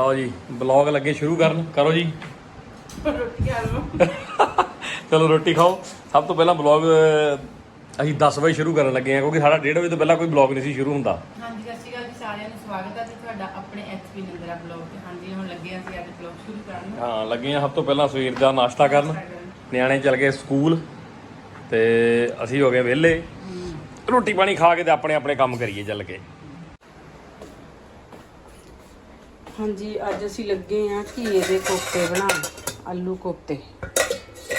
ਲਓ ਜੀ ਬਲੌਗ ਲੱਗੇ ਸ਼ੁਰੂ ਕਰਨ ਕਰੋ ਜੀ। ਰੋਟੀ ਖਾ ਲਓ ਚਲੋ ਰੋਟੀ ਖਾਓ। ਸਭ ਤੋਂ ਪਹਿਲਾਂ ਬਲੌਗ ਅਸੀਂ 10 ਵਜੇ ਸ਼ੁਰੂ ਕਰਨ ਲੱਗੇ ਆ ਕਿਉਂਕਿ ਸਾਡਾ 1:30 ਵਜੇ ਤੋਂ ਪਹਿਲਾਂ ਕੋਈ ਬਲੌਗ ਨਹੀਂ ਸੀ ਸ਼ੁਰੂ ਹੁੰਦਾ। ਹਾਂਜੀ ਸਤਿ ਸ਼੍ਰੀ ਅਕਾਲ ਜੀ ਸਾਰਿਆਂ ਨੂੰ ਸਵਾਗਤ ਹੈ ਜੀ ਤੁਹਾਡਾ ਆਪਣੇ ਐਚਪੀ ਨੰਦਰਾ ਬਲੌਗ ਤੇ। ਹਾਂਜੀ ਹੁਣ ਲੱਗੇ ਹਾਂ ਅਸੀਂ ਅੱਜ ਬਲੌਗ ਸ਼ੁਰੂ ਕਰਨ। ਹਾਂ ਲੱਗੇ ਆ ਸਭ ਤੋਂ ਪਹਿਲਾਂ ਸਵੇਰ ਦਾ ਨਾਸ਼ਤਾ ਕਰਨ। ਨਿਆਣੇ ਚਲ ਗਏ ਸਕੂਲ ਤੇ ਅਸੀਂ ਹੋ ਗਏ ਵਿਹਲੇ। ਰੋਟੀ ਪਾਣੀ ਖਾ ਕੇ ਤੇ ਆਪਣੇ ਆਪਣੇ ਕੰਮ ਕਰੀਏ ਚੱਲ ਕੇ। ਹਾਂਜੀ, ਅੱਜ ਅਸੀਂ ਲੱਗੇ ਆ ਘੀਏ ਦੇ ਕੋਫਤੇ ਬਣਾਉਣ, ਆਲੂ ਕੋਫਤੇ।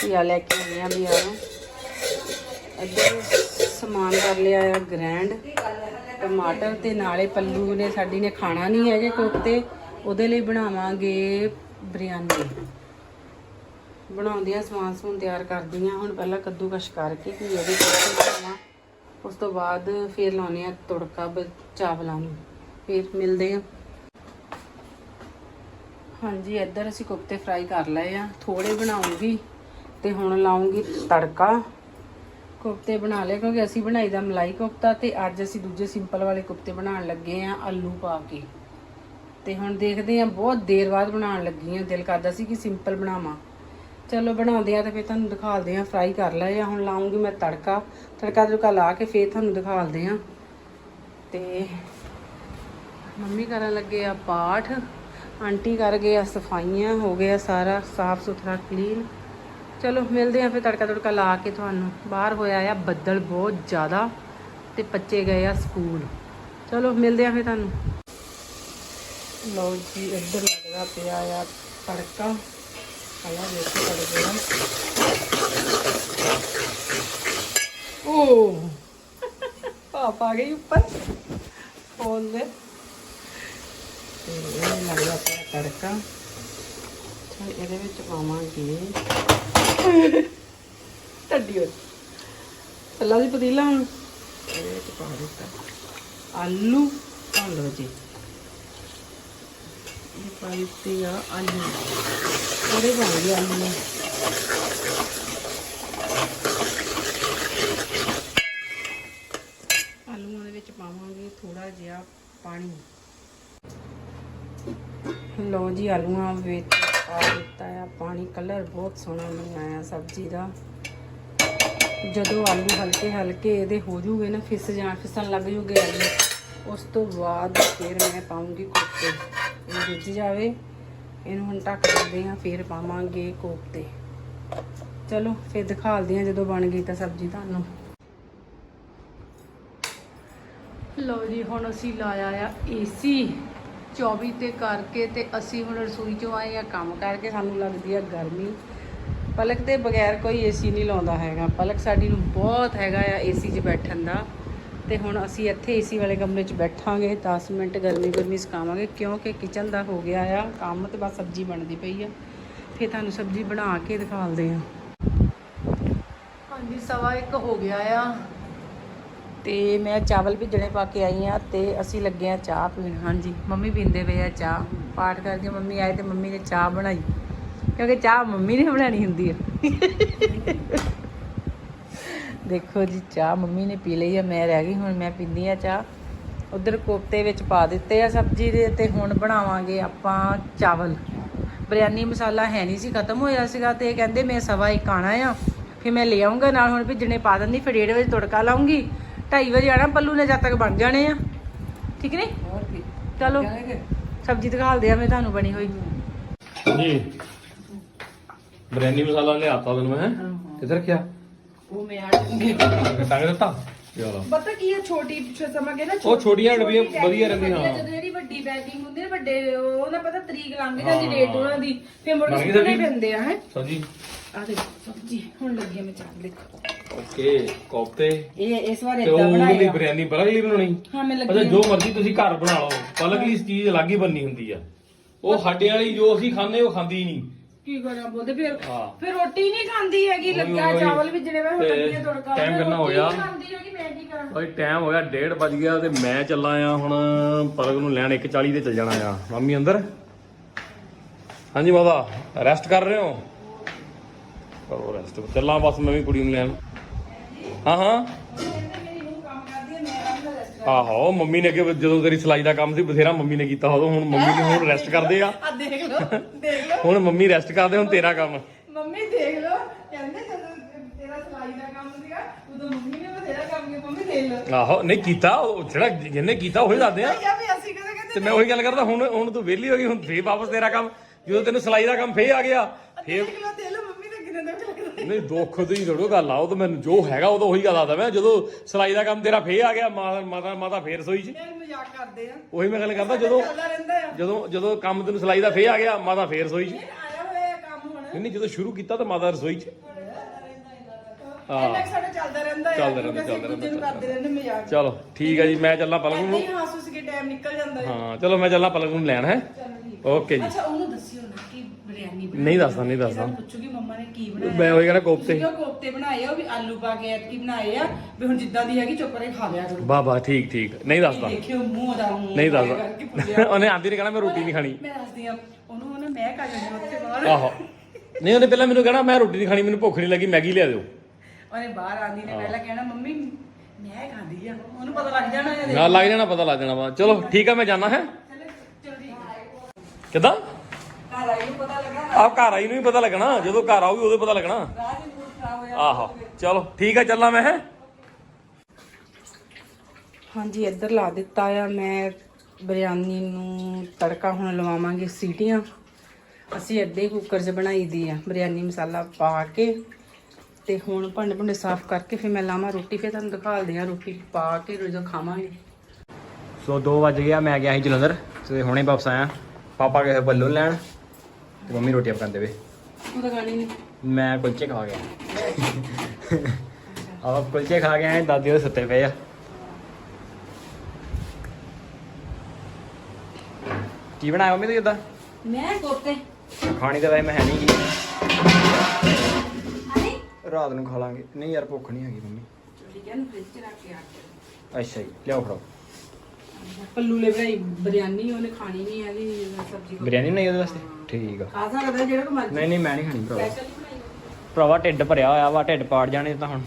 ਘੀਆ ਲੈ ਕੇ ਆਏ ਆ ਵੀ ਆ ਇੱਧਰ ਸਮਾਨ ਕਰ ਲਿਆ ਆ, ਗ੍ਰੈਂਡ, ਟਮਾਟਰ ਤੇ ਨਾਲੇ ਪੱਲੂ ਨੇ, ਸਾਡੀ ਨੇ ਖਾਣਾ ਨਹੀਂ ਹੈਗੇ ਕੋਫਤੇ, ਉਹਦੇ ਲਈ ਬਣਾਵਾਂਗੇ ਬਿਰਿਆਨੀ। ਬਣਾਉਂਦੀਆਂ ਸਮਾਨ ਸਮੂਨ ਤਿਆਰ ਕਰਦੀ ਕਰਦੀਆਂ ਹੁਣ ਪਹਿਲਾਂ ਕੱਦੂਕਸ਼ ਕਰਕੇ ਘੀਏ ਦੇ ਕੋਫਤੇ ਬਣਾਵਾਂ। ਉਸ ਤੋਂ ਬਾਅਦ ਫਿਰ ਲਾਉਣੇ ਆ ਤੜਕਾ ਬ- ਚਾਵਲਾਂ ਨੂੰ। ਫਿਰ ਮਿਲਦੇ ਆ ਹਾਂਜੀ, ਇੱਧਰ ਅਸੀਂ ਕੋਫਤੇ ਫਰਾਈ ਕਰ ਲਏ ਆ। ਥੋੜੇ ਬਣਾਉਂਗੀ ਤੇ ਹੁਣ ਲਾਉਂਗੀ ਤੜਕਾ। ਕੋਫਤੇ ਬਣਾ ਲਏ, ਕਿਉਂਕਿ ਅਸੀਂ ਬਣਾਈ ਦਾ ਮਲਾਈ ਕੋਫਤਾ ਤੇ ਅੱਜ ਅਸੀਂ ਦੂਜੇ ਸਿੰਪਲ ਵਾਲੇ ਕੋਫਤੇ ਬਣਾਉਣ ਲੱਗੇ ਆ, ਆਲੂ ਪਾ ਕੇ। ਤੇ ਹੁਣ ਦੇਖਦੇ ਆ, ਬਹੁਤ ਦੇਰ ਬਾਅਦ ਬਣਾਉਣ ਲੱਗੀ ਆ। ਦਿਲ ਕਰਦਾ ਸੀ ਕਿ ਸਿੰਪਲ ਬਣਾਵਾਂ। ਚਲੋ, ਬਣਾਉਂਦੇ ਆ ਤੇ ਫਿਰ ਤੁਹਾਨੂੰ ਦਿਖਾਲਦੇ ਆ ਫਰਾਈ ਕਰ ਲਏ ਆ। ਹੁਣ ਲਾਉਂਗੀ ਮੈਂ ਤੜਕਾ। ਤੜਕਾ ਤੜਕਾ ਲਾ ਕੇ ਫਿਰ ਤੁਹਾਨੂੰ ਦਿਖਾਲਦੇ ਆ। ਤੇ ਮੰਮੀ ਕਰਨ ਲੱਗੇ ਆ ਪਾਠ। ਆਂਟੀ ਕਰ ਗਏ ਆ, ਸਫਾਈਆਂ ਹੋ ਗਿਆ ਸਾਰਾ, ਸਾਫ਼ ਸੁਥਰਾ ਕਲੀਨ ਚਲੋ, ਮਿਲਦੇ ਆ ਫਿਰ ਤੜਕਾ ਤੜਕਾ ਲਾ ਕੇ ਤੁਹਾਨੂੰ। ਬਾਹਰ ਹੋਇਆ ਆ ਬੱਦਲ ਬਹੁਤ ਜ਼ਿਆਦਾ ਤੇ ਬੱਚੇ ਗਏ ਆ ਸਕੂਲ। ਚਲੋ, ਮਿਲਦੇ ਆ ਫਿਰ ਤੁਹਾਨੂੰ। ਲਓ ਜੀ, ਇੱਧਰ ਲੱਗਦਾ ਪਿਆ ਆ ਤੜਕਾ। ਆਇਆ ਦੇਖੋ ਤੜਕੇ ਓ! ਪਾਪ ਗਈ ਉੱਪਰ। ਫੋਨ ਦੇ ਤੇ ਇਹ ਲੱਗਦਾ ਪਿਆ ਤੜਕਾ। ਚਲ ਇਹਦੇ ਵਿੱਚ ਪਾਵਾਂਗੇ। ਟੱਡੀ ਹੋ ਪੱਲਾ ਦੀ ਪਤੀਲਾ ਹੁਣ। ਇਹਦੇ ਵਿੱਚ ਪਾ ਦਿੱਤਾ। ਆਲੂ ਪਾ ਲਓ ਜੀ। ਇਹ ਪਾ ਦਿੱਤੇ ਆ ਆਲੂ। ਉਹਦੇ ਪਾਉਂਗੇ ਆਲੂ ਆਲੂਆਂ ਦੇ ਵਿੱਚ ਪਾਵਾਂਗੇ ਥੋੜਾ ਜਿਹਾ ਪਾਣੀ। ਲਓ ਜੀ, ਆਲੂਆਂ ਵਿੱਚ ਪਾ ਦਿੱਤਾ ਆ ਪਾਣੀ ਕਲਰ ਬਹੁਤ ਸੋਹਣਾ ਬਣਿਆ ਆ ਸਬਜ਼ੀ ਦਾ। ਜਦੋਂ ਆਲੂ ਹਲਕੇ ਹਲਕੇ ਇਹਦੇ ਹੋ ਜੂਗੇ ਨਾ, ਫਿਸ ਜਾਣ, ਫਿਸਣ ਲੱਗ ਜੂਗੇ ਆਲੂ, ਉਸ ਤੋਂ ਬਾਅਦ ਫਿਰ ਮੈਂ ਪਾਉਂਗੀ ਕੋਫਤੇ। ਇਹ ਰਿੱਝ ਜਾਵੇ, ਇਹਨੂੰ ਹੁਣ ਢੱਕ ਦਿੰਦੇ ਆ ਫਿਰ ਪਾਵਾਂਗੇ ਕੋਫਤੇ। ਚਲੋ, ਫਿਰ ਦਿਖਾਲਦੇ ਆ ਜਦੋਂ ਬਣ ਗਈ ਤਾਂ ਸਬਜ਼ੀ ਤੁਹਾਨੂੰ। ਲਓ ਜੀ, ਹੁਣ ਅਸੀਂ ਲਾਇਆ ਆ ਏਸੀ। 24 ਤੇ ਕਰਕੇ ਤੇ ਅਸੀਂ ਹੁਣ ਰਸੋਈ ਚੋਂ ਆਏ ਆ, ਕੰਮ ਕਰਕੇ ਸਾਨੂੰ ਲੱਗਦੀ ਆ ਗਰਮੀ। ਪਲਕ ਤੇ ਬਗੈਰ ਕੋਈ ਏਸੀ ਨਹੀਂ ਲਾਉਂਦਾ ਹੈਗਾ। ਪਲਕ ਸਾਡੀ ਨੂੰ ਬਹੁਤ ਹੈਗਾ ਆ ਏਸੀ 'ਚ ਬੈਠਣ ਦਾ। ਤੇ ਹੁਣ ਅਸੀਂ ਇੱਥੇ ਏਸੀ ਵਾਲੇ ਕਮਰੇ 'ਚ ਬੈਠਾਂਗੇ 10 ਮਿੰਟ ਗਰਮੀ ਗਰਮੀ ਸਕਾਵਾਂਗੇ, ਕਿਉਂਕਿ ਕਿਚਨ ਦਾ ਹੋ ਗਿਆ ਆ ਕੰਮ ਤੇ ਬਸ ਸਬਜ਼ੀ ਬਣਦੀ ਪਈ ਆ। ਫਿਰ ਤੁਹਾਨੂੰ ਸਬਜ਼ੀ ਬਣਾ ਕੇ ਦਿਖਾਲਦੇ ਆ। ਹਾਂਜੀ, ਸਵਾ ਇੱਕ ਹੋ ਗਿਆ ਆ। ਤੇ ਮੈਂ ਚਾਵਲ ਭਿੱਜਣੇ ਪਾ ਕੇ ਆਈ ਆ ਤੇ ਅਸੀਂ ਲੱਗੇ ਆ ਚਾਹ ਪੀਣ। ਹਾਂਜੀ, ਮੰਮੀ ਪੀਂਦੇ ਪਏ ਆ ਚਾਹ। ਪਾਠ ਕਰਕੇ ਮੰਮੀ ਆਏ ਤੇ ਮੰਮੀ ਨੇ ਚਾਹ ਬਣਾਈ। ਕਿਉਂਕਿ ਚਾਹ ਮੰਮੀ ਨੇ ਬਣਾਣੀ ਹੁੰਦੀ ਆ। ਦੇਖੋ ਜੀ, ਚਾਹ ਮੰਮੀ ਨੇ ਪੀ ਲਈ ਆ, ਮੈਂ ਰਹਿ ਗਈ, ਹੁਣ ਮੈਂ ਪੀਂਦੀ ਆ ਚਾਹ। ਉਧਰ ਕੋਫਤੇ ਵਿੱਚ ਪਾ ਦਿੱਤੇ ਆ ਸਬਜ਼ੀ ਦੇ ਤੇ ਹੁਣ ਬਣਾਵਾਂਗੇ ਆਪਾਂ ਚਾਵਲ। ਬਿਰਿਆਨੀ ਮਸਾਲਾ ਹੈ ਨਹੀਂ ਸੀ, ਖਤਮ ਹੋਇਆ ਸੀਗਾ ਤੇ ਇਹ ਕਹਿੰਦੇ ਮੈਂ ਸਵਾ ਇੱਕ ਆਣਾ ਆ। ਫਿਰ ਮੈਂ ਲੈ ਆਉਂਗਾ ਨਾਲ ਹੁਣ ਭਿੱਜਣੇ ਪਾ ਦਿੰਦੀ, ਫਿਰ 1:30 ਵਜੇ ਤੜਕਾ ਲਾਉਂਗੀ 2:30 ਵਜੇ ਆਣਾ ਪੱਲੂ ਨੇ ਜਦ ਤੱਕ ਬਣ ਜਾਣੇ ਆ। ਠੀਕ ਨਹੀਂ ਹੋਰ ਕੀ? ਚਲੋ। ਸਬਜ਼ੀ ਦਿਖਾਲਦੇ ਆ ਮੈਂ ਤੁਹਾਨੂੰ ਬਣੀ ਹੋਈ। ਜੀ ਬਿਰਿਆਨੀ ਮਸਾਲਾ ਲਿਆਤਾ ਤੈਨੂੰ ਮੈਂ ਕਿੱਥੇ ਰੱਖਿਆ? ਉਹ ਮੈਂ ਆਣਗੇ ਟੰਗ ਦਿੱਤਾ? ਚਲੋ ਪਤਾ ਕੀ ਹੈ ਛੋਟੀ ਸਮਝ ਕੇ ਨਾ ਉਹ ਛੋਟੀਆਂ ਡੱਬੀਆਂ ਵਧੀਆ ਰਹਿੰਦੀਆਂ ਹਾਂ। ਜਦੋਂ ਜਿਹੜੀ ਵੱਡੀ ਪੈਕਿੰਗ ਹੁੰਦੀ ਹੈ ਨਾ, ਵੱਡੇ ਉਹ ਨਾ ਪਤਾ ਤਰੀਕ ਲੰਘ ਜਾਂਦੀ ਡੇਟ ਉਹਨਾਂ ਦੀ ਫਿਰ ਮੁੜ ਬਣ ਕੇ ਗਈ ਸੁਣਨੇ ਸਬਜ਼ੀ? ਪੈਂਦੇ ਆ ਹੈ। ਸਬਜੀ? ਆ ਦੇਖੋ ਸਬਜ਼ੀ ਹੁਣ ਲੱਗੀ ਆ ਮੈਂ ਚਾਹ ਦੇਖੋ। ਓਕੇ ਕੋਫਤੇ। ਇਹ ਇਸ ਵਾਰ ਤੇ ਇਦਾਂ ਉਹ ਲਈ ਬਣਾਇਆ। ਬਿਰਿਆਨੀ ਪਲਕ ਲਈ ਬਣਾਉਣੀ? ਹਾਂ ਮੈਂ ਅੱਛਾ ਲੱਗੀ ਜੋ ਮਰਜ਼ੀ ਤੁਸੀਂ ਘਰ ਬਣਾ ਲਓ। ਚੀਜ਼ ਅਲੱਗ ਹੀ ਬੰਨੀ ਹੁੰਦੀ ਆ। ਉਹ ਸਾਡੇ ਵਾਲੀ ਜੋ ਅਸੀਂ ਖਾਂਦੇ ਉਹ ਖਾਂਦੀ ਨਹੀਂ। ਕੀ ਕਰਾਂ ਬੋਲਦੇ ਫਿਰ ਹਾਂ। ਫਿਰ ਰੋਟੀ ਨਹੀਂ ਖਾਂਦੀ ਹੈਗੀ ਉਹੀ- ਲੱਗਾ ਉਹੀ। ਚਾਵਲ ਵੀ ਜਿਹੜੇ ਮੈਂ ਤੇ ਲੱਗੀ ਆ ਤੜਕਾ। time ਕਿੰਨਾ ਹੋ ਗਿਆ? ਖਾਂਦੀ ਹੈਗੀ ਮੈਂ ਕੀ ਕਰਾਂ? ਓਏ ਟਾਈਮ ਹੋ ਗਿਆ 1:30 ਵੱਜ ਗਿਆ ਤੇ ਮੈਂ ਚੱਲਾ ਆ ਹੁਣ ਪਲਕ ਨੂੰ ਲੈਣ 1:40 ਤੇ ਚੱਲ ਜਾਣਾ ਆ। ਮੰਮੀ ਅੰਦਰ? ਹਾਂਜੀ ਮਾਤਾ ਰੈਸਟ ਕਰ ਰਹੇ ਹੋ? ਕਰੋ ਰੈਸਟ ਚੱਲਾਂ ਬਸ ਮੈਂ ਵੀ ਕੁੜੀ ਨੂੰ ਲੈਣ। ਹਾਂ ਹਾਂ। ਆਹੋ ਮੰਮੀ ਨੇ ਅੱਗੇ ਜਦੋਂ ਤੇਰੀ ਸਿਲਾਈ ਦਾ ਕੰਮ ਸੀ ਬਥੇਰਾ ਮੰਮੀ ਨੇ ਕੀਤਾ ਉਦੋਂ। ਹੁਣ ਮੰਮੀ ਨੇ ਹੁਣ ਰੈਸਟ ਕਰਦੇ ਆ। ਆ ਦੇਖ ਲਓ ਦੇਖ ਲਓ। ਹੁਣ ਮੰਮੀ ਰੈਸਟ ਕਰਦੇ ਹੁਣ ਤੇਰਾ ਕੰਮ। ਮੰਮੀ ਦੇਖ ਲਓ ਕਹਿੰਦੇ ਜਦੋਂ ਤੇਰਾ ਸਲਾਈ ਦਾ ਕੰਮ ਸੀਗਾ ਉਦੋਂ ਮੰਮੀ ਨੇ ਬਥੇਰਾ ਕੰਮ ਕੀਤਾ ਮੰਮੀ ਦੇਖ ਲਓ। ਆਹੋ ਨਹੀਂ ਕੀਤਾ ਉਹ ਜਿਹੜਾ ਜਿਹਨੇ ਕੀਤਾ ਉਹੀ ਦੱਸਦੇ ਆ। ਕਿਹਾ ਵੀ ਅਸੀਂ ਕਦੇ ਕਹਿੰਦੇ ਤੇ ਮੈਂ ਉਹੀ ਗੱਲ ਕਰਦਾ ਹੁਣ ਹੁਣ ਤੂੰ ਵਿਹਲੀ ਹੋ ਗਈ ਹੁਣ ਫੇਰ ਵਾਪਸ ਤੇਰਾ ਕੰਮ। ਜਦੋਂ ਤੈਨੂੰ ਸਿਲਾਈ ਦਾ ਕੰਮ ਫੇਰ ਆ ਗਿਆ ਫੇਰ ਦੇਖ ਲਓ ਦੇਖ ਲਓ ਮੰਮੀ ਦਾ ਕਿੰਨਾ ਦੁੱਖ ਲੱਗਦਾ ਨਹੀਂ ਦੁੱਖ ਦੀ ਥੋੜੋ ਗੱਲ ਆ ਉਹ ਤਾਂ ਮੈਨੂੰ ਜੋ ਹੈਗਾ ਉਹ ਤਾਂ ਉਹੀ ਗੱਲ ਆਦਾ ਮੈਂ ਜਦੋਂ ਸਿਲਾਈ ਦਾ ਕੰਮ ਤੇਰਾ ਫੇਰ ਆ ਗਿਆ ਮਾਤਾ ਮਾਤਾ ਮਾਤਾ ਫੇਰ ਰਸੋਈ 'ਚ ਯਾਰ ਮਜ਼ਾਕ ਕਰਦੇ ਆ। ਉਹੀ ਮੈਂ ਗੱਲ ਕਰਦਾ ਜਦੋਂ ਚੱਲਦਾ ਰਹਿੰਦਾ ਆ। ਜਦੋਂ ਜਦੋਂ ਕੰਮ ਤੈਨੂੰ ਸਿਲਾਈ ਦਾ ਫੇਰ ਆ ਗਿਆ ਮਾਤਾ ਫੇਰ ਰਸੋਈ 'ਚ ਆਇਆ ਹੋਇਆ ਕੰਮ ਹੁਣ। ਨਹੀਂ ਨਹੀਂ ਜਦੋਂ ਸ਼ੁਰੂ ਕੀਤਾ ਤਾਂ ਮਾਤਾ ਰਸੋਈ 'ਚ। ਸਾਡਾ ਚੱਲਦਾ ਰਹਿੰਦਾ ਆ ਚੱਲਦਾ ਰਹਿੰਦਾ, ਚੱਲਦਾ ਕਰਦੇ ਮਜ਼ਾਕ। ਚਲੋ ਠੀਕ ਹੈ ਜੀ ਮੈਂ ਚੱਲਾਂ ਪਲਕ ਨੂੰ ਨਹੀਂ ਹਾਸ ਉਸ ਕੇ ਟਾਈਮ ਨਿਕਲ ਜਾਂਦਾ ਹੈ ਹਾਂ ਚਲੋ ਮੈਂ ਚੱਲਾਂ ਪਲਕ ਨੂੰ ਲੈਣ ਹੈ। ਓਕੇ ਜੀ। ਅੱਛਾ ਉਹਨੂੰ ਬਿਰਿਆਨੀ ਬਣਾਈ ਨਹੀਂ ਦੱਸਦਾ ਨਹੀਂ ਦੱਸਦਾ। ਪੁੱਛੂਗੀ ਮੰਮਾ ਨੇ ਕੀ ਬਣਾਇਆ। ਮੈਂ ਉਹੀ ਕਹਿੰਦਾ ਕੋਫਤੇ। ਤੁਸੀਂ ਉਹ ਕੋਫਤੇ ਬਣਾਏ ਆ? ਉਹ ਵੀ ਆਲੂ ਪਾ ਕੇ ਐਤਕੀ ਬਣਾਏ ਆ ਵੀ ਹੁਣ ਜਿੱਦਾਂ ਦੀ ਹੈਗੀ ਚੁੱਪ ਕਰਕੇ ਖਾ ਲਿਆ ਕਰੋ। ਵਾਹ ਵਾਹ ਠੀਕ ਠੀਕ। ਨਹੀਂ ਦੱਸਦਾ। ਦੇਖਿਓ ਮੂੰਹ ਦਾ ਮੂੰਹ ਨਹੀਂ ਕਰਕੇ ਦੱਸਦਾ। ਉਹਨੇ ਆਂਦੀ ਨੇ ਕਹਿਣਾ ਮੈਂ ਰੋਟੀ ਨਹੀਂ ਖਾਣੀ। ਮੈਂ ਦੱਸਦੀ ਆ ਉਹਨੂੰ ਉਹਨੇ ਮੈਂ ਕਾ ਜਾਣੀ ਉੱਥੇ ਬਾਹਰ। ਆਹੋ। ਨਹੀਂ ਉਹਨੇ ਪਹਿਲਾਂ ਮੈਨੂੰ ਕਹਿਣਾ ਮੈਂ ਰੋਟੀ ਨਹੀਂ ਖਾਣੀ ਮੈਨੂੰ ਭੁੱਖ ਨਹੀਂ ਲੱਗੀ ਮੈਗੀ ਲਿਆ ਦਿਓ। ਉਹਨੇ ਬਾਹਰ ਆਂਦੀ ਨੇ ਪਹਿਲਾਂ ਕਹਿਣਾ ਮੰਮੀ ਮੈਂ ਖਾਂਦੀ ਆ। ਉਹਨੂੰ ਪਤਾ ਲੱਗ ਜਾਣਾ ਇਹਦੇ ਨਾ ਲੱਗ ਜਾਣਾ ਪਤਾ ਲੱਗ ਜਾਣਾ ਵਾ। ਚਲੋ ਠੀਕ ਆ ਮੈਂ ਜਾਣਾ ਹੈ? ਜਲਦੀ ਕਿਦਾਂ? ਘਰ ਆਈ ਨੂੰ ਪਤਾ ਲੱਗਾ ਆਹ ਘਰ ਆਈ ਨੂੰ ਹੀ ਪਤਾ ਲੱਗਣਾ ਜਦੋਂ ਘਰ ਆਊਗੀ ਉਦੋਂ ਪਤਾ ਲੱਗਣਾ। ਰਾਹ ਦੀ ਮੂਡ ਖਰਾਬ ਹੋਇਆ ਆਹੋ ਚਲੋ ਠੀਕ ਆ ਚੱਲਾਂ ਮੈਂ ਹੈ? ਹਾਂਜੀ ਇੱਧਰ ਲਾ ਦਿੱਤਾ ਆ ਮੈਂ ਬਿਰਿਆਨੀ ਨੂੰ ਤੜਕਾ ਹੁਣ ਲਵਾਵਾਂਗੇ ਸੀਟੀਆਂ। ਅਸੀਂ ਅੱਧੇ ਕੁੱਕਰ 'ਚ ਬਣਾਈ ਦੀ ਆ ਬਿਰਿਆਨੀ ਮਸਾਲਾ ਪਾ ਕੇ। ਤੇ ਹੁਣ ਭਾਂਡੇ ਭੁੰਡੇ ਸਾਫ਼ ਕਰਕੇ ਫਿਰ ਮੈਂ ਲਾਵਾਂ ਰੋਟੀ ਫਿਰ ਤੁਹਾਨੂੰ ਦਿਖਾਲਦੇ ਆ ਰੋਟੀ ਪਾ ਕੇ ਰੋਜ਼ ਖਾਵਾਂਗੇ। ਸੋ 2 ਵਜ ਗਿਆ ਮੈਂ ਗਿਆ ਸੀ ਜਲੰਧਰ ਤੇ ਹੁਣੇ ਵਾਪਸ ਆਇਆ। ਪਾਪਾ ਗਏ ਬੱਲੂ ਲੈਣ। ਤੇ ਮੰਮੀ ਰੋਟੀ ਪਕਾਉਂਦੇ ਵੇ। ਉਹ ਤਾਂ ਖਾਣੀ ਨਹੀਂ। ਮੈਂ ਕੁਲਚੇ ਖਾ ਗਿਆ। ਆਪ ਕੁਲਚੇ ਖਾ ਕੇ ਆਏ ਦਾਦੀ ਉਹ ਸੁੱਤੇ ਪਏ ਆ। ਕੀ ਬਣਾਇਆ ਮੰਮੀ ਤੂੰ ਕਿੱਦਾਂ ਮੈਂ ਕੋਫਤੇ। ਖਾਣੀ ਤਾਂ ਵੈਸੇ ਮੈਂ ਹੈ ਨਹੀਂ ਹਾਏ ਰਾਤ ਨੂੰ ਖਾ ਲਾਂਗੇ। ਨਹੀਂ ਯਾਰ ਭੁੱਖ ਨਹੀਂ ਹੈਗੀ ਮੰਮੀ। ਠੀਕ ਹੈ ਨਾ ਫ੍ਰਿਜ 'ਚ ਰੱਖ ਕੇ ਆ ਅੱਛਾ ਜੀ ਲਿਆਓ ਫੜਾਓ। ਪੱਲੂ ਲੈ ਬਣਾਈ ਬਿਰਿਆਨੀ ਉਹਨੇ ਖਾਣੀ ਨਹੀਂ ਹੈਗੀ ਸਬਜ਼ੀ ਬਿਰਿਆਨੀ ਬਣਾਈ ਉਹਦੇ ਵਾਸਤੇ? ਠੀਕ ਆ। ਖਾ ਸਕਦਾ ਜਿਹੜਾ ਕੋ ਮਰਜ਼ੀ। ਨਹੀਂ ਨਹੀਂ ਮੈਂ ਨਹੀਂ ਖਾਣੀ ਭਰਾਵਾ। ਭਰਾਵਾ ਢਿੱਡ ਭਰਿਆ ਹੋਇਆ ਵਾ ਢਿੱਡ ਪਾੜ ਜਾਣੇ ਤਾਂ ਹੁਣ।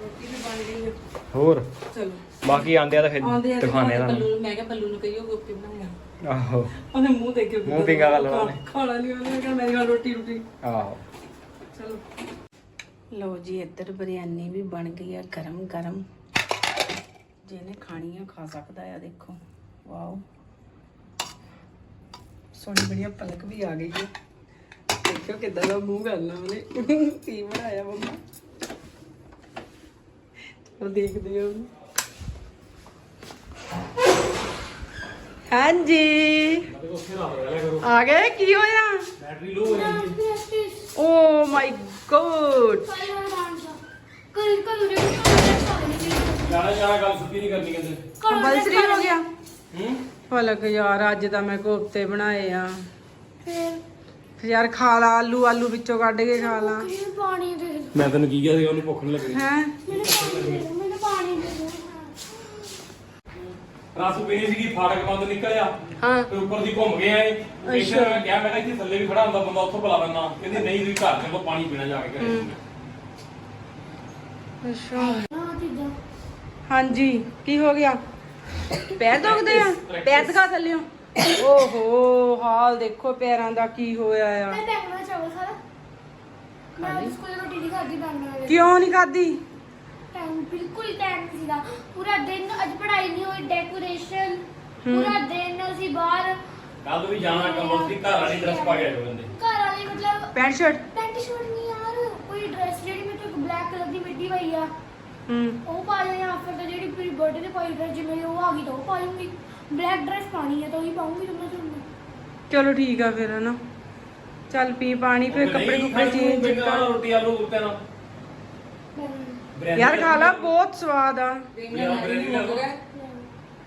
ਰੋਟੀ ਵੀ ਬਣ ਗਈ ਹੈ ਹੋਰ? ਚਲੋ। ਬਾਕੀ ਆਂਦੇ ਆ ਤਾਂ ਫਿਰ ਆਉਂਦੇ ਆ ਦਿਖਾਣੇ ਤੁਹਾਨੂੰ। ਨੂੰ ਮੈਂ ਕਿਹਾ ਪੱਲੂ ਨੂੰ ਕਹੀਓ ਕੋਫਤੇ ਬਣਾਇਆ ਆਹੋ। ਉਹਨੇ ਮੂੰਹ ਦੇਖਿਓ ਮੂੰਹ ਪਿੰਗਾ ਕਰ ਉਹਨੇ। ਖਾਣਾ ਨਹੀਂ ਉਹਨੇ ਕਿਹਾ ਮੇਰੇ ਨਾਲ ਰੋਟੀ ਰੋਟੀ। ਆਹੋ। ਚਲੋ। ਲਓ ਜੀ ਇੱਧਰ ਬਿਰਿਆਨੀ ਵੀ ਬਣ ਗਈ ਆ ਗਰਮ ਗਰਮ। ਜਿਹਨੇ ਖਾਣੀ ਆ ਖਾ ਸਕਦਾ ਆ ਦੇਖੋ ਵਾਓ ਸੋਹਣੀ ਬੜੀਆ ਪਲਕ ਵੀ ਆ ਗਈ ਹੈ ਦੇਖਿਓ ਕਿੱਦਾਂ ਦਾ ਮੂੰਹ ਕਰਨਾ ਉਹਨੇ ਕੀ ਬਣਾਇਆ ਮੰਮਾ ਚਲੋ ਦੇਖਦੇ ਹਾਂ ਉਹਨੂੰ। ਹਾਂਜੀ ਆ ਗਏ ਕੀ ਹੋਇਆ ਬੈਟਰੀ ਲੋ ਹੋ ਜਾਂਦੀ ਓ ਮਾਈ ਗੋਡ ਕਲ ਕਲ ਉਰੇ ਕੋਈ ਜਾਣਾ ਜਾਣਾ ਗੱਲ ਸੁੱਤੀ ਨਹੀਂ ਕਰਨੀ ਕਹਿੰਦੇ। ਕੰਪਲਸਰੀ ਹੋ ਗਿਆ? ਹੂੰ? ਫਲਕ ਯਾਰ ਅੱਜ ਤਾਂ ਮੈਂ ਕੋਫਤੇ ਬਣਾਏ ਆ। ਫਿਰ? ਫਿਰ ਯਾਰ ਖਾ ਲਾ ਆਲੂ ਆਲੂ ਵਿੱਚੋਂ ਕੱਢ ਕੇ ਖਾ ਲਾ। ਇਹ ਪਾਣੀ ਦੇ ਦਿਓ ਮੈਂ ਤੈਨੂੰ ਕੀ ਕਿਹਾ ਸੀ ਉਹਨੂੰ ਭੁੱਖ ਨਹੀਂ ਲੱਗਣੀ। ਹੈ? ਮੈਨੂੰ ਪਾਣੀ ਦੇ ਦਿਓ ਮੈਨੂੰ ਪਾਣੀ ਦੇ ਦਿਓ ਰਸ ਪੀਣੀ ਸੀਗੀ ਫਾਟਕ ਬੰਦ ਨਿਕਲਿਆ। ਹਾਂ। ਤੇ ਉੱਪਰ ਦੀ ਘੁੰਮ ਗਏ ਆਏ ਇੱਥੇ ਮੈਂ ਕਿਹਾ ਮੈਂ ਕਿਹਾ ਇੱਥੇ ਥੱਲੇ ਵੀ ਖੜਾ ਹੁੰਦਾ ਬੰਦਾ ਉੱਥੋਂ ਬੁਲਾ ਲੈਂਦਾ। ਕਹਿੰਦੀ ਨਹੀਂ ਤੁਸੀਂ ਘਰ ਚਲੋ ਪਾਣੀ ਪੀਣਾ ਜਾ ਕੇ ਘਰੇ। ਅੱਛਾ। ਨਾ ਚੀਜ਼ਾਂ। ਹਾਂਜੀ ਕੀ ਹੋ ਗਿਆ? ਪੈਰ ਦੁਖਦੇ ਆ? ਪੈਰ ਦਿਖਾ ਥੱਲਿਓ ਓਹੋ ਹਾਲ ਦੇਖੋ ਪੈਰਾਂ ਦਾ ਕੀ ਹੋਇਆ ਆ। ਮੈਂ ਬੈਂਗਣਾ ਚਾਵਲ ਖਾ ਲਾ ਮੈਂ ਸਕੂਲ ਰੋਟੀ ਨਹੀਂ ਖਾਦੀ ਬੈਂਗਣਾ ਕਿਉਂ ਨਹੀਂ ਖਾਦੀ ਟਾਈਮ ਬਿਲਕੁਲ ਟਾਈਮ ਨਹੀਂ ਸੀਗਾ। ਪੂਰਾ ਦਿਨ ਅੱਜ ਪੜ੍ਹਾਈ ਨਹੀਂ ਹੋਈ ਡੈਕੋਰੇਸ਼ਨ ਪੂਰਾ ਦਿਨ ਅਸੀਂ ਬਾਹਰ ਕੱਲ ਵੀ ਜਾਣਾ ਕੰਪਲਸਰੀ ਘਰ ਵਾਲੀ ਡਰੈਸ ਪਾ ਕੇ ਆਇਓ ਕਹਿੰਦੇ ਘਰ ਵਾਲੀ ਮਤਲਬ ਪੈਂਟ ਸ਼ਰਟ? ਪੈਂਟ ਸ਼ਰਟ ਨਹੀਂ ਯਾਰ ਕੋਈ ਡਰੈਸ ਜਿਹੜੀ ਮੇਰੇ ਕੋਲ ਬਲੈਕ ਕਲਰ ਦੀ ਮਿੱਡੀ ਪਈ ਆ। ਹੂੰ। ਉਹ ਪਾ ਲੈਣੇ ਆ ਫਿਰ ਤਾਂ ਜਿਹੜੀ ਮੇਰੀ ਬਰਥਡੇ ਤੇ ਪਾਈ ਡਰੈਸ ਜਿਵੇਂ ਉਹ ਆ ਗਈ ਤਾਂ ਉਹ ਪਾ ਲੂੰਗੀ। ਬਲੈਕ ਡਰੈਸ ਪਾਣੀ ਹੈ ਤਾਂ ਉਹੀ ਪਾਉਂਗੀ ਮੈਂ ਤੁਹਾਨੂੰ। ਚਲੋ ਠੀਕ ਆ ਫਿਰ ਹਨਾ। ਚੱਲ ਪੀ ਪਾਣੀ ਫਿਰ ਕੱਪੜੇ ਕੁਪੜੇ ਚੇਂਜ ਕਰ। ਰੋਟੀ ਆਲੂ ਕੁੱਤੇ ਨਾਲ। ਯਾਰ ਖਾ ਲਾ ਬਹੁਤ ਸਵਾਦ ਆ।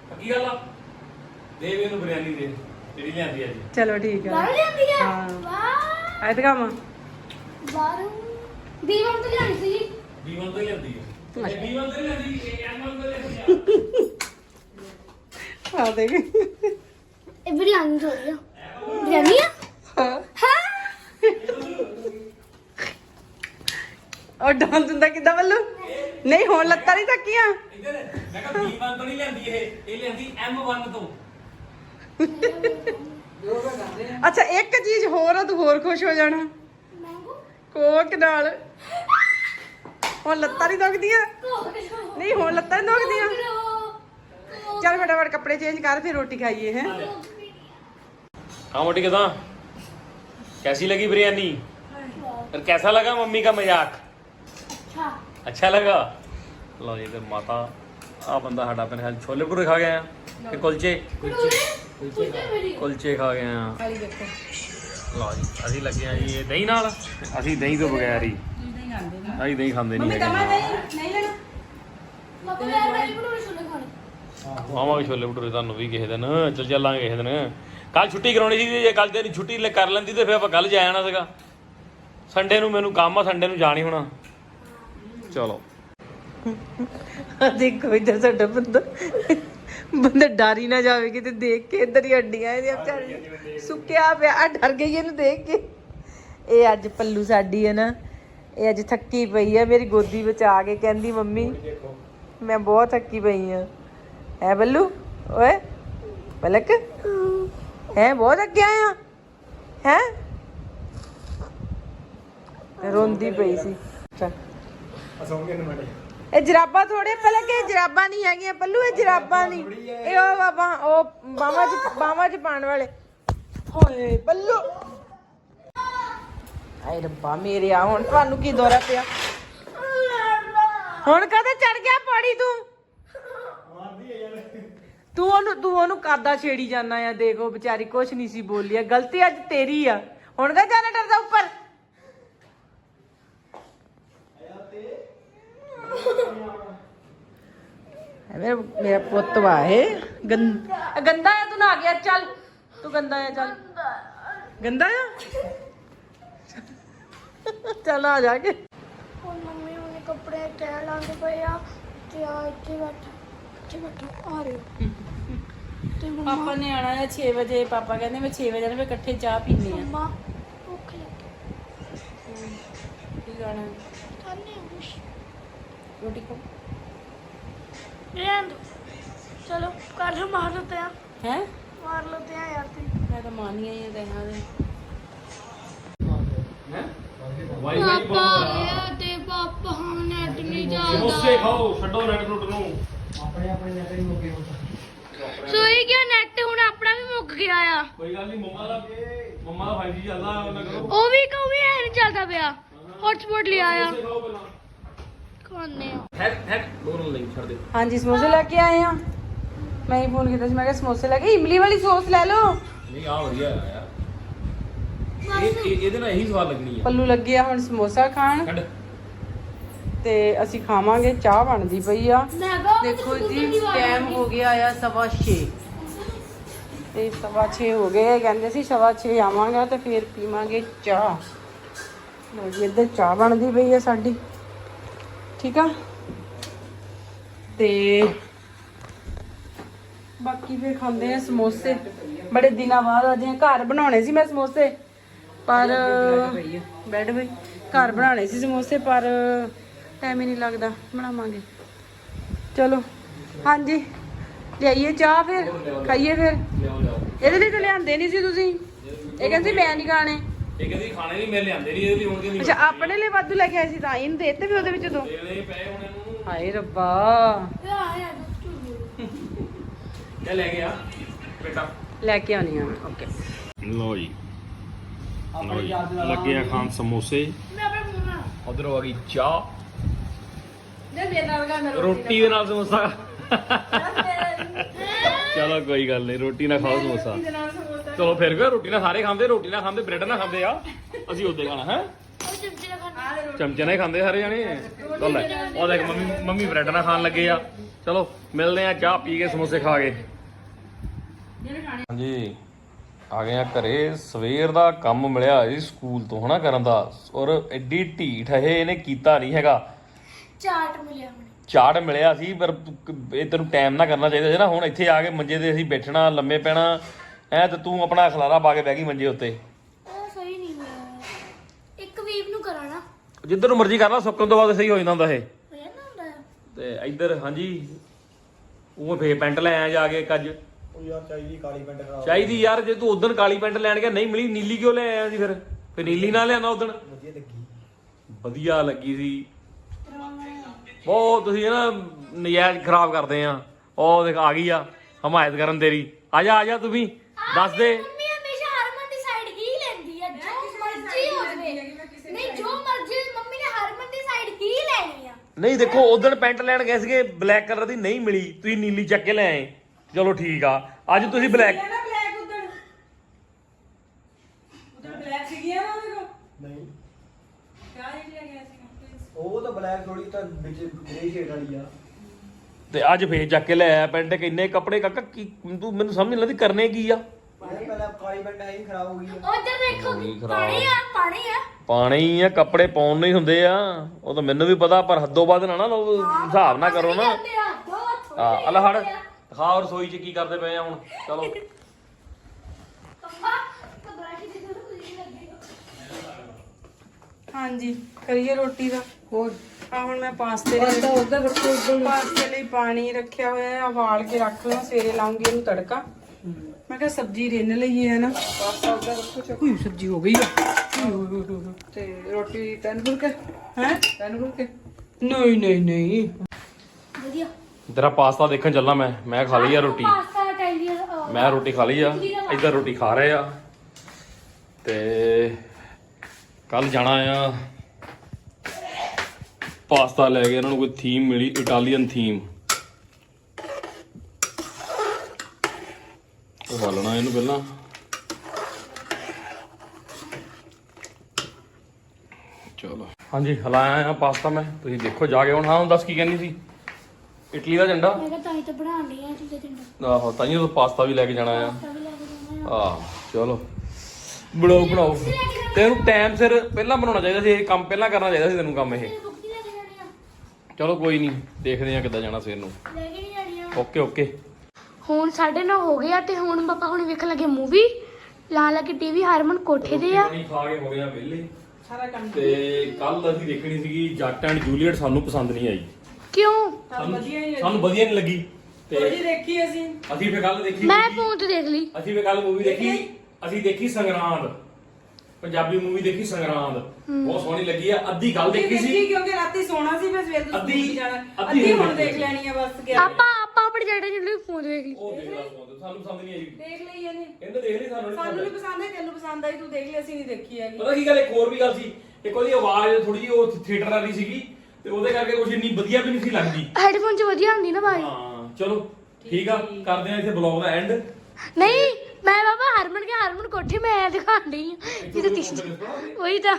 ਪੱਕੀ ਗੱਲ ਆ? ਦੇ ਵੀ ਇਹਨੂੰ ਬਿਰਿਆਨੀ ਦੇ ਜਿਹੜੀ ਲਿਆਂਦੀ ਅੱਜ। ਚਲੋ ਠੀਕ ਆ। ਬਾਹਰ ਲਿਆਂਦੀ ਆ? ਹਾਂ। ਵਾਹ। ਆਇਤ ਕੰਮ ਬਾਹਰੋਂ। ਦੀਵਾਨ ਤੋਂ ਲਿਆਂਦੀ ਸੀ। ਐਮਨ ਤੋਂ ਲਿਆਂਦੀ ਆ। ਆ ਦੇਖ ਇਹ ਬਿਰਿਆਨੀ ਥੋੜੀ ਆ ਬਿਰਿਆਨੀ ਆ ਹਾਂ। ਉਹ ਡਾਂਸ ਹੁੰਦਾ ਕਿੱਦਾਂ ਬੱਲੂ? ਨਹੀਂ ਹੁਣ ਲੱਤਾਂ ਨਹੀਂ ਥੱਕੀਆਂ। ਇੱਧਰ ਮੈਂ ਕਿਹਾ B1 ਤੋਂ ਨਹੀਂ ਲੈਂਦੀ ਇਹ ਇਹ ਲੈਂਦੀ M1 ਤੋਂ ਅੱਛਾ ਇੱਕ ਚੀਜ਼ ਹੋਰ ਆ ਤੂੰ ਹੋਰ ਖੁਸ਼ ਹੋ ਜਾਣਾ। ਕੋਕ ਨਾਲ। ਹੁਣ ਲੱਤਾਂ ਨਹੀਂ ਦੁਖਦੀਆਂ ਨਹੀਂ ਹੁਣ ਲੱਤਾਂ ਨਹੀਂ ਦੁਖਦੀਆਂ ਚੱਲ ਫਟਾਫਟ ਕੱਪੜੇ ਚੇਂਜ ਕਰ ਫਿਰ ਰੋਟੀ ਖਾਈਏ ਹੈ हाँ मोटी किदा कैसी लगी बिरयानी और कैसा लगा मम्मी का मजाक अच्छा अच्छा लगा लो जी इधर माता आ बंदा साडा अपने हाल छोले भटूरे खा गए हैं ते कुलचे ਕੁਲਚੇ ਮੇਰੀ ਕੁਲਚੇ ਖਾ ਗਏ ਆ ਖਾਲੀ ਦੇਖੋ ਲਓ ਜੀ ਅਸੀਂ ਲੱਗੇ ਆ ਜੀ ਇਹ ਦਹੀਂ ਨਾਲ ਅਸੀਂ ਦਹੀਂ ਤੋਂ ਬਗੈਰ ਹੀ ਅਸੀਂ ਦਹੀਂ ਖਾਂਦੇ ਨਹੀਂ ਹੈਗੇ ਨਹੀਂ ਨਹੀਂ ਲੈਣਾ। ਮੱਕੋ ਯਾਰ ਮੈਂ ਵੀ ਬਣਾਉਣੇ ਛੋਲੇ ਖਾਣੇ। ਆਵਾਂਗੇ ਛੋਲੇ ਭਟੂਰੇ ਤੁਹਾਨੂੰ ਵੀ ਕਿਸੇ ਦਿਨ। ਚੱਲ ਚੱਲਾਂਗੇ ਕਿਸੇ ਦਿਨ। ਕੱਲ ਛੁੱਟੀ ਕਰਾਉਣੀ ਸੀ ਜੇ ਕੱਲ ਤੇਰੀ ਛੁੱਟੀ ਲੈ ਕਰ ਲੈਂਦੀ ਤੇ ਫਿਰ ਆਪਾਂ ਕੱਲ ਜਾ ਜਾਣਾ ਸੀਗਾ। ਸੰਡੇ ਨੂੰ ਮੈਨੂੰ ਕੰਮ ਆ ਸੰਡੇ ਨੂੰ ਜਾਣੀ ਹੋਣਾ। ਚਲੋ। ਆ ਦੇਖੋ ਇੱਧਰ ਸਾਡਾ ਬੰਦਾ। ਬੰਦਾ ਡਰ ਹੀ ਨਾ ਜਾਵੇ ਕਿਤੇ ਦੇਖ ਕੇ ਇੱਧਰ ਹੀ ਹੱਡੀਆਂ ਇਹਦੀਆਂ ਵਿਚਾਰੀ ਸੁੱਕਿਆ ਪਿਆ ਆ ਡਰ ਗਈ ਇਹਨੂੰ ਦੇਖ ਕੇ। ਇਹ ਅੱਜ ਪੱਲੂ ਸਾਡੀ ਹੈ ਨਾ। ਇਹ ਅੱਜ ਥੱਕੀ ਪਈ ਹੈ ਮੇਰੀ ਗੋਦੀ ਵਿੱਚ ਆ ਕੇ ਕਹਿੰਦੀ, ਮੰਮੀ, ਮੈਂ ਬਹੁਤ ਥੱਕੀ ਪਈ ਆ। ਹੈ ਬੱਲੂ? ਓਏ, ਪਲਕ? ਹੈ, ਬਹੁਤ ਅੱਗੇ ਆਇਆ? ਹੈ? ਰੋਂਦੀ ਪਈ ਸੀ। ਇਹ ਜਰਾਬਾਂ ਥੋੜੇ ਪਹਿਲਾਂ ਇਹ ਜਰਾਬਾਂ ਨਹੀਂ ਹੈਗੀਆਂ ਪੱਲੂ ਇਹ ਜਰਾਬਾਂ ਨਹੀਂ। ਇਹ ਉਹ ਬਾਬਾ, ਉਹ ਬਾਵਾ ਚ ਬਾਵਾ ਚ ਪਾਣ ਵਾਲੇ। ਹੋਏ ਪੱਲੂ ਆਏ ਰੱਬਾ, ਮੇਰੇ ਆ, ਹੁਣ ਤੁਹਾਨੂੰ ਕੀ ਦੌਰਾ ਪਿਆ? ਹੁਣ ਕਦੇ ਚੜ ਗਿਆ ਪੌੜੀ ਤੂੰ? ਤੂੰ ਉਹਨੂੰ ਤੂੰ ਉਹਨੂੰ ਕਾਦਾ ਛੇੜੀ ਜਾਣਾ ਆ, ਦੇਖੋ ਵਿਚਾਰੀ ਕੁਛ ਨਹੀਂ ਸੀ ਬੋਲੀ ਆ ਗਲਤੀ ਅੱਜ ਤੇਰੀ ਆ। ਹੁਣ ਕਾ ਜਾਣਾ ਡਰਦਾ ਉੱਪਰ? ਮੇਰਾ ਮੇਰਾ ਪੁੱਤ ਵਾ, ਇਹ ਗੰ- ਗੰਦਾ ਆ, ਤੂੰ ਨਾ ਗਿਆ, ਚੱਲ। ਤੂੰ ਗੰਦਾ ਆ, ਚੱਲ। ਗੰਦਾ ਆ? ਚੱਲ ਆ ਜਾ ਕੇ। ਹੁਣ ਮੰਮੀ ਉਹਨੇ ਕੱਪੜੇ ਤੈ ਲਾਉਂਦੇ ਪਏ ਆ ਤੇ ਆ ਇੱਥੇ ਬੈਠ ਇੱਥੇ ਬੈਠ ਆ ਰਹੇ। ਤੇ ਮੰਮਾ ਪਾਪਾ ਨੇ ਆਣਾ ਹੈ 6 ਵਜੇ ਪਾਪਾ ਕਹਿੰਦੇ ਮੈਂ 6 ਵਜੇ ਨਾਲ ਵੀ ਇਕੱਠੇ ਚਾਹ ਪੀਣੀ ਆ। ਮੰਮਾ ਭੁੱਖ ਲੱਗੀ। ਕੀ ਖਾਣਾ? ਖਾਣੇ ਕੁਛ? ਰੋਟੀ ਖਾ। ਰਹਿਣ ਦੋ ਚਲੋ ਕਰ ਲਓ ਮਾਰ ਤੇ ਆ ਹੈ? ਮਾਰ ਲਓ ਤੇ ਆ ਯਾਰ ਤੇ ਮੈਂ ਤਾਂ ਮਾਨੀ ਆਈ ਹਾਂ ਦੇ। ਪਾਪਾ ਆ ਗਿਆ ਤੇ ਪਾਪਾ ਹੁਣ ਨੈਟ ਨਹੀਂ ਚੱਲਦਾ ਸਮੋਸੇ ਖਾਓ ਛੱਡੋ ਨੈਟ ਨੁੱਟ ਨੂੰ। ਆਪਣੇ ਆਪਣੇ ਨਜ਼ਰ ਹੀ ਮੁੱਕੇ ਹੁੰਦਾ ਸੋਈ ਗਿਆ ਨੈਟ ਹੁਣ ਆਪਣਾ ਵੀ ਮੁੱਕ ਗਿਆ ਆ। ਕੋਈ ਗੱਲ ਨਹੀਂ ਮੰਮਾ ਦਾ ਮੰਮਾ ਦਾ 5G ਚੱਲਦਾ ਉਹਨਾਂ ਕਰੋ। ਉਹ ਵੀ ਕਹੂ ਵੀ ਐ ਨਹੀਂ ਚੱਲਦਾ ਪਿਆ। ਹੌਟਸਪੌਟ ਲਿਆ ਆ। ਸਮੋਸੇ ਖਾਓ ਪਹਿਲਾਂ। ਖਾਣੇ ਆ। ਹੈਡ ਹੈਡ ਦੋਨੋਂ ਲਈ ਛੱਡ ਦੇ। ਹਾਂਜੀ ਸਮੋਸੇ ਲੈ ਕੇ ਆਏ ਆ। ਮੈਂ ਹੀ ਫੋਨ ਕੀਤਾ ਸੀ ਮੈਂ ਕਿਹਾ ਸਮੋਸੇ ਲੈ ਕੇ ਇਮਲੀ ਵਾਲੀ ਸੌਸ ਲੈ ਲਓ। ਨਹੀਂ ਆ ਵਧੀਆ ਆ ਯਾਰ ਇਹ ਇਹ- ਇਹਦੇ ਨਾਲ ਇਹੀ ਸਵਾਦ ਲੱਗਣੀ ਆ। ਪੱਲੂ ਲੱਗੇ ਆ ਹੁਣ ਸਮੋਸਾ ਖਾਣ। ਤੇ ਅਸੀਂ ਖਾਵਾਂਗੇ ਚਾਹ ਬਣਦੀ ਪਈ ਆ। ਮੈਂ ਕਹਾਂ ਦੇਖੋ ਜੀ ਟਾਈਮ ਹੋ ਗਿਆ ਆ ਸਵਾ 6 ਤੇ ਸਵਾ 6 ਹੋ ਗਏ ਕਹਿੰਦੇ ਸੀ ਸਵਾ 6 ਆਵਾਂਗਾ ਤੇ ਫਿਰ ਪੀਵਾਂਗੇ ਚਾਹ। ਲੋ ਜੀ ਇੱਧਰ ਚਾਹ ਬਣਦੀ ਪਈ ਆ ਸਾਡੀ। ਠੀਕ ਆ? ਤੇ ਬਾਕੀ ਫਿਰ ਖਾਂਦੇ ਆ ਸਮੋਸੇ। ਬੜੇ ਦਿਨਾਂ ਬਾਅਦ ਅੱਜ ਘਰ ਬਣਾਉਣੇ ਸੀ ਮੈਂ ਸਮੋਸੇ। ਪਰ ਬੈਡ ਵੀ ਘਰ ਬਣਾਉਣੇ ਸੀ ਸਮੋਸੇ ਪਰ ਟਾਈਮ ਹੀ ਨਹੀਂ ਲੱਗਦਾ ਬਣਾਵਾਂਗੇ। ਚਲੋ ਹਾਂਜੀ ਲਿਆਈਏ ਚਾਹ ਫਿਰ ਖਾਈਏ ਫਿਰ। ਇਹਦੇ ਲਈ ਤਾਂ ਲਿਆਂਦੇ ਨਹੀਂ ਸੀ ਤੁਸੀਂ। ਇਹ ਕਹਿੰਦੀ ਮੈਂ ਨਹੀਂ ਖਾਣੇ। ਇਹ ਕਹਿੰਦੀ ਖਾਣੇ ਨਹੀਂ ਮੈਂ ਲਿਆਂਦੇ ਨਹੀਂ ਇਹਦੀ ਹੁਣ ਕਹਿੰਦੀ ਅੱਛਾ ਆਪਣੇ ਲਈ ਵਾਧੂ ਲੈ ਕੇ ਆਏ ਸੀ ਤਾਂ ਇਹਨੂੰ ਦੇ ਦਿੱਤੇ ਵੀ ਉਹਦੇ ਵਿੱਚ ਦੋ। ਦੇਣੇ ਪਏ ਹੁਣ ਇਹਨੂੰ। ਹਾਏ ਰੱਬਾ। ਇਹ ਲੈ ਗਿਆ ਬੇਟਾ। ਲੈ ਕੇ ਆਉਣੀ ਆ ਓਕੇ। ਲੋ ਜੀ। ਲਓ ਜੀ ਲੱਗੇ ਆ ਖਾਣ ਸਮੋਸੇ। ਮੈਂ ਆਪਣੇ ਮੂੰਹ ਨਾਲ। ਉਧਰੋਂ ਆ ਗਈ ਚਾਹ। ਜੇ ਮੇਰੇ ਨਾਲ ਗਾ ਰੋਟੀ ਦੇ ਨਾਲ ਸਮੋਸਾ। ਚਲੋ ਕੋਈ ਗੱਲ ਨਹੀਂ ਰੋਟੀ ਨਾਲ ਖਾਓ ਸਮੋਸਾ। ਚਲੋ ਫਿਰ ਗਿਆ ਰੋਟੀ ਨਾਲ ਸਾਰੇ ਖਾਂਦੇ ਰੋਟੀ ਨਾਲ ਖਾਂਦੇ ਬ੍ਰੈਡ ਨਾਲ ਖਾਂਦੇ ਆ। ਅਸੀਂ ਉੱਤੇ ਖਾਣਾ ਹੈ? ਉਹ ਚਮਚੇ ਨਾਲ ਖਾਣਾ ਚਮਚੇ ਨਾਲ ਹੀ ਖਾਂਦੇ ਸਾਰੇ ਜਾਣੇ। ਚੱਲ ਲੈ। ਉਹ ਦੇਖ ਮੰਮੀ ਮੰਮੀ ਬ੍ਰੈਡ ਨਾਲ ਖਾਣ ਲੱਗੇ ਆ। ਚਲੋ ਮਿਲਦੇ ਆ ਚਾਹ ਪੀ ਕੇ ਸਮੋਸੇ ਖਾ ਕੇ। ਹਾਂਜੀ। ਆ ਗਏ ਆ ਘਰੇ। ਸਵੇਰ ਦਾ ਕੰਮ ਮਿਲਿਆ ਜੀ ਸਕੂਲ ਤੋਂ ਹਨਾ ਕਰਨ ਦਾ। ਔਰ ਐਡੀ ਢੀਠ ਇਹ ਇਹਨੇ ਕੀਤਾ ਨਹੀਂ ਹੈਗਾ। ਚਾਟ ਮਿਲਿਆ ਮੈਨੂੰ। ਚਾਟ ਮਿਲਿਆ ਸੀ ਪਰ ਇਹ ਤੈਨੂੰ ਟਾਈਮ ਨਾ ਕਰਨਾ ਚਾਹੀਦਾ ਸੀ ਨਾ। ਹੁਣ ਇੱਥੇ ਆ ਕੇ ਮੰਜੇ ਤੇ ਅਸੀਂ ਬੈਠਣਾ ਲੰਮੇ ਪੈਣਾ। ਐ ਤੇ ਤੂੰ ਆਪਣਾ ਖਲਾਰਾ ਪਾ ਕੇ ਬਹਿ ਗਈ ਮੰਜੇ ਉੱਤੇ। ਉਹ ਸਹੀ ਨਹੀਂ ਹੋਇਆ। ਇੱਕ ਵੀਕ ਨੂੰ ਕਰਾਣਾ। ਜਿੱਧਰ ਨੂੰ ਮਰਜ਼ੀ ਕਰ ਲਾ ਸੁੱਕਣ ਤੋਂ ਬਾਅਦ ਸਹੀ ਹੋ ਜਾਂਦਾ ਹੁੰਦਾ ਇਹ ਹੁੰਦਾ। ਤੇ ਇੱਧਰ ਹਾਂਜੀ। ਉਹ ਫੇ ਪੈਂਟ ਲੈ ਆਇਆ ਜਾ ਕੇ ਇੱਕ ਅੱਜ। ਉਹ ਯਾਰ ਚਾਹੀਦੀ ਕਾਲੀ ਪੈਂਟ ਖਰਾਬ ਚਾਹੀਦੀ ਯਾਰ ਜੇ ਤੂੰ ਉਦੋਂ ਕਾਲੀ ਪੈਂਟ ਲੈਣ ਗਿਆ ਨਹੀਂ ਮਿਲੀ ਨੀਲੀ ਕਿਉਂ ਲੈ ਆਇਆ ਸੀ ਫਿਰ? ਫੇ ਨੀਲੀ ਨਾ ਲਿਆਣਾ ਉਦੋਂ ਵਧੀਆ ਲੱਗੀ। ਵਧੀਆ ਲੱਗੀ ਸੀ। ਬਹੁਤ ਤੁਸੀਂ ਨਾ ਨਜਾਇਜ਼ ਖਰਾਬ ਕਰਦੇ ਆ। ਉਹ ਦੇਖ ਆ ਗਈ ਆ ਹਮਾਇਤ ਕਰਨ ਤੇਰੀ। ਆ ਜਾ ਆ ਜਾ ਤੂੰ ਵੀ ਦੱਸ ਦੇ। ਮੰਮੀ ਹਮੇਸ਼ਾ ਹਰਮਨ ਦੀ ਸਾਈਡ ਹੀ ਲੈਂਦੀ ਹੈ ਜੋ ਮਰਜ਼ੀ ਹੋ ਜਾਵੇ ਨਹੀਂ ਜੋ ਮਰਜ਼ੀ ਹੋਵੇ, ਮੰਮੀ ਨੇ ਹਰਮਨ ਦੀ ਸਾਈਡ ਹੀ ਲੈਣੀ ਆ। ਨਹੀਂ ਦੇਖੋ ਉਦੋਂ ਪੈਂਟ ਲੈਣ ਗਏ ਸੀਗੇ ਬਲੈਕ ਕਲਰ ਦੀ ਨਹੀਂ ਮਿਲੀ ਤੁਸੀਂ ਨੀਲੀ ਚੱਕ ਕੇ ਲੈ ਆਏ। ਚਲੋ ਠੀਕ ਆ। ਅੱਜ ਤੁਸੀਂ ਬਲੈਕ ਨਾ ਬਲੈਕ ਉਧਰ। ਉਧਰ ਬਲੈਕ ਸੀਗੀਆਂ ਨਾ ਉਹਦੇ ਕੋਲ? ਨਹੀਂ। ਕਿਆ ਇਹ ਲੈ ਗਿਆ ਸੀ ਉਹ ਤਾਂ ਬਲੈਕ ਥੋੜੀ ਤਾਂ ਵਿੱਚ ਗ੍ਰੇ ਸ਼ੇਡ ਵਾਲੀ ਆ। ਤੇ ਅੱਜ ਫੇਰ ਚੱਕ ਕੇ ਲੈ ਆਇਆ ਪੈਂਟ ਕਿੰਨੇ ਕੱਪੜੇ ਕਾਕਾ ਕੀ ਤੂੰ ਮੈਨੂੰ ਸਮਝ ਨਹੀਂ ਲੱਗਦੀ ਕਰਨੇ ਕੀ ਆ? ਇਹ ਪਹਿਲਾਂ ਕਾਲੀ ਪੈਂਟ ਹੈ ਹੀ ਖਰਾਬ ਹੋ ਗਈ ਆ। ਉਧਰ ਦੇਖੋ ਨਹੀਂ ਖਰਾਬ। ਪਾਣੀ ਆ। ਪਾਣੀ ਆ। ਪਾਣੇ ਹੀ ਆ ਕੱਪੜੇ ਪਾਉਣ ਨਹੀਂ ਹੁੰਦੇ ਆ। ਉਹ ਤਾਂ ਮੈਨੂੰ ਵੀ ਪਤਾ ਪਰ ਹੱਦੋਂ ਵੱਧ ਨਾ ਨਾ ਲਓ, ਹਿਸਾਬ ਨਾ ਕਰੋ ਨਾ। ਆ ਦੋ ਆ ਅਲਾ ਹੜ ਦਿਖਾ ਰਸੋਈ 'ਚ ਕੀ ਕਰਦੇ ਪਏ ਆ ਹੁਣ? ਚਲੋ। ਹਾਂਜੀ ਕਰੀਏ ਰੋਟੀ ਦਾ। ਹੋਰ? ਆ ਹੁਣ ਮੈਂ ਪਾਸਤੇ ਲਈ ਉਧਰ ਰੱਖੋ ਉਧਰ ਪਾਸਤੇ ਲਈ ਪਾਣੀ ਰੱਖਿਆ ਹੋਇਆ ਹੈ ਉਬਾਲ ਕੇ ਰੱਖ ਲਵਾਂ ਸਵੇਰੇ ਲਾਉਂਗੀ ਇਹਨੂੰ ਤੜਕਾ। ਮੈਂ ਕਿਹਾ ਸਬਜ਼ੀ ਰਿੰਨ ਲਈਏ ਹੈ ਨਾ। ਪਾਸਤਾ ਉਧਰ ਰੱਖੋ ਚੱਕੂ ਸਬਜ਼ੀ ਹੋ ਗਈ ਆ। ਤੇ ਰੋਟੀ ਤੈਨੂੰ ਫੁਲਕੇ? ਹੈ? ਤੈਨੂੰ ਫੁਲਕੇ? ਨਹੀਂ ਨਹੀਂ ਨਹੀਂ। ਵਧੀਆ। ਤੇਰਾ ਪਾਸਤਾ ਦੇਖਣ ਚੱਲਾਂ ਮੈਂ ਮੈਂ ਖਾ ਲਈ ਆ ਰੋਟੀ। ਪਾਸਤਾ ਮੈਂ ਰੋਟੀ ਖਾ ਲਈ ਆ ਇੱਧਰ ਰੋਟੀ ਖਾ ਰਹੇ ਆ। ਤੇ ਕੱਲ ਜਾਣਾ ਆ। ਪਾਸਤਾ ਲੈ ਕੇ ਇਹਨਾਂ ਨੂੰ ਕੋਈ ਥੀਮ ਮਿਲੀ ਇਟਾਲੀਅਨ ਥੀਮ ਉਬਾਲਣਾ ਇਹਨੂੰ ਪਹਿਲਾਂ। ਚਲੋ। ਹਾਂਜੀ ਹਲਾਇਆ ਆ ਪਾਸਤਾ ਮੈਂ ਤੁਸੀਂ ਦੇਖੋ ਜਾ ਕੇ ਹੁਣ। ਹਾਂ ਦੱਸ ਕੀ ਕਹਿੰਦੀ ਸੀ? ਇਟਲੀ ਦਾ ਝੰਡਾ? ਮੈਂ ਕਿਹਾ ਤਾਂ ਹੀ ਤਾਂ ਬਣਾਉਣ ਲਈ ਆ ਚੀਜ਼ਾਂ ਚੰਡਾ ਆਹੋ ਤਾਈਓ ਤਾਂ ਪਾਸਤਾ ਵੀ ਲੈ ਕੇ ਜਾਣਾ ਆ। ਪਾਸਤਾ ਵੀ ਲੈ ਕੇ ਜਾਣਾ ਆ। ਆਹ ਚਲੋ। ਬਣਾਓ ਬਣਾਓ। ਤੈਨੂੰ ਟਾਈਮ ਸਿਰ ਪਹਿਲਾਂ ਬਣਾਉਣਾ ਚਾਹੀਦਾ ਸੀ ਇਹ ਕੰਮ ਪਹਿਲਾਂ ਕਰਨਾ ਚਾਹੀਦਾ ਸੀ ਤੈਨੂੰ ਕੰਮ ਇਹ। ਤੇ ਬੁੱਕੀ ਲੈ ਕੇ ਜਾਣੀ ਆ। ਚਲੋ ਕੋਈ ਨਹੀਂ ਦੇਖਦੇ ਆ ਕਿੱਦਾਂ ਜਾਣਾ ਸਵੇਰ ਨੂੰ। ਲੈ ਕੇ ਨਹੀਂ ਜਾਣੀ ਆ। Okay okay. ਹੁਣ 9:30 ਹੋ ਗਿਆ ਤੇ ਹੁਣ ਪਾਪਾ ਹੁਣ ਵੇਖਣ ਲੱਗੇ ਮੂਵੀ। ਲਾ ਲਾ ਕੇ ਟੀਵੀ ਹਰਮਨ ਕੋਠੇ ਤੇ ਆ। ਪਾਣੀ ਖਾ ਕੇ ਹੋ ਗਿਆ ਵਿਹਲੇ। ਸਾਰਾ ਕੰਮ ਤੇ ਕੱਲ ਅਸੀਂ ਦੇਖਣੀ ਸੀਗੀ ਜੱਟ ਐਂਡ ਜੂਲੀਅਟ ਸਾਨੂੰ ਪਸੰਦ ਨਹੀਂ ਆਈ। ਕਿਉਂ? ਸਾਨੂੰ ਵਧੀਆ ਹੀ ਸਾਨੂੰ ਵਧੀਆ ਨਹੀਂ ਲੱਗੀ। ਤੇ ਦੇਖੀ ਅਸੀਂ ਅਸੀਂ ਫੇ ਕੱਲ ਦੇਖੀ ਮੈਂ movie- ਫੋਨ ਤੇ ਦੇਖ ਲਈ। ਅਸੀਂ ਫੇ ਕੱਲ ਮੂਵੀ ਦੇਖੀ। ਅਸੀਂ ਦੇਖੀ ਸੰਗਰਾਂਦ। ਪੰਜਾਬੀ ਮੂਵੀ ਦੇਖੀ ਸੰਗਰਾਂਦ। ਬਹੁਤ ਸੋਹਣੀ ਲੱਗੀ ਆ। ਅੱਧੀ ਗੱਲ ਦੇਖੀ ਸੀ। ਕਿਉਂਕਿ ਰਾਤੀ ਸੋਣਾ ਸੀ ਮੈਂ ਸਵੇਰ ਤੋਂ ਅੱਧੀ- ਸਕੂਲ ਜਾਣਾ। ਅੱਧੀ ਅੱਧੀ ਹੁਣ ਹੁਣ ਦੇਖ ਦੇਖੀ। ਲੈਣੀ ਆ ਬਸ ਕਿ ਆਪਾਂ ਆਪਾਂ ਆਪਣੇ ਜਿਹੜੇ ਜਿਹੜੇ ਫੋਨ ਦੇਖ ਲਈ। ਉਹ ਦੇਖ ਲਾ ਫੋਨ ਤੇ ਸਾਨੂੰ ਪਸੰਦ ਨਹੀਂ ਆਈ। ਦੇਖ ਲਈ ਇਹਨੇ ਕਹਿੰਦੇ ਦੇਖ ਲਈ ਸਾਨੂੰ ਨਹੀਂ ਸਾਨੂੰ ਨਹੀਂ ਪਸੰਦ ਹੈ ਤੈਨੂੰ ਪਸੰਦ ਆਈ ਤੂੰ ਦੇਖ ਲਈ ਅਸੀਂ ਨਹੀਂ ਦੇਖੀ ਹੈਗੀ। ਪਤਾ ਕੀ ਗੱਲ ਇੱਕ ਹੋਰ ਵੀ ਗੱਲ ਸੀ। ਇੱਕ ਉਹਦੀ ਆਵਾਜ਼ ਥੋੜੀ ਜਿਹੀ ਉਹ ਥੀਏਟਰ ਵਾਲੀ ਸੀਗੀ। ਤੇ ਉਹਦੇ ਕਰਕੇ ਕੁਝ ਇੰਨੀ ਵਧੀਆ ਵੀ ਨਹੀਂ ਸੀ ਲੱਗਦੀ। ਹੈਡਫੋਨ 'ਚ ਵਧੀਆ ਹੁੰਦੀ ਨਾ ਬਾਈ। ਹਾਂ ਚਲੋ ਠੀਕ ਆ ਕਰਦੇ ਆ ਇੱਥੇ ਬਲੌਗ ਦਾ ਐਂਡ ਨਹੀਂ ਮੈਂ ਬਾਬਾ ਹਰਮਨ ਕੇ ਹਰਮਨ ਕੋਠੇ ਮੈਂ ਐ ਦਿਖਾਣ ਡਈ ਆ ਇਹ ਤਾਂ ਤੀਸਰੀ ਉਹੀ ਤਾਂ।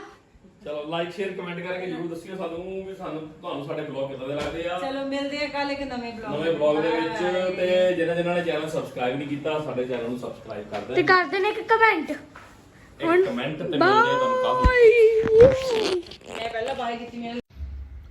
ਚਲੋ ਲਾਈਕ ਸ਼ੇਅਰ ਕਮੈਂਟ ਕਰਕੇ ਜਰੂਰ ਦੱਸਿਓ ਸਾਨੂੰ ਵੀ ਸਾਨੂੰ ਤੁਹਾਨੂੰ ਸਾਡੇ ਬਲੌਗ ਕਿੱਦਾਂ ਦੇ ਲੱਗਦੇ ਆ। ਚਲੋ ਮਿਲਦੇ ਆ ਕੱਲ ਇੱਕ ਨਵੇਂ ਬਲੌਗ ਨਵੇਂ ਬਲੌਗ ਦੇ ਵਿੱਚ ਤੇ ਜਿਹਨਾਂ ਜਿਹਨਾਂ ਨੇ ਚੈਨਲ ਸਬਸਕ੍ਰਾਈਬ ਨਹੀਂ ਕੀਤਾ ਸਾਡੇ ਚੈਨਲ ਨੂੰ ਸਬਸਕ੍ਰਾਈਬ ਕਰ ਤੇ ਦੇਣ। ਕਰਦੇ ਨੇ ਇੱਕ ਕਮੈਂਟ ਇੱਕ ਕਮੈਂਟ ਤੇ ਮਿਲਦੇ ਆ ਤੁਹਾਨੂੰ ਕੱਲ ਮੈਂ ਪਹਿਲਾਂ ਬਾਈ ਕੀਤੀ ਮੈਂ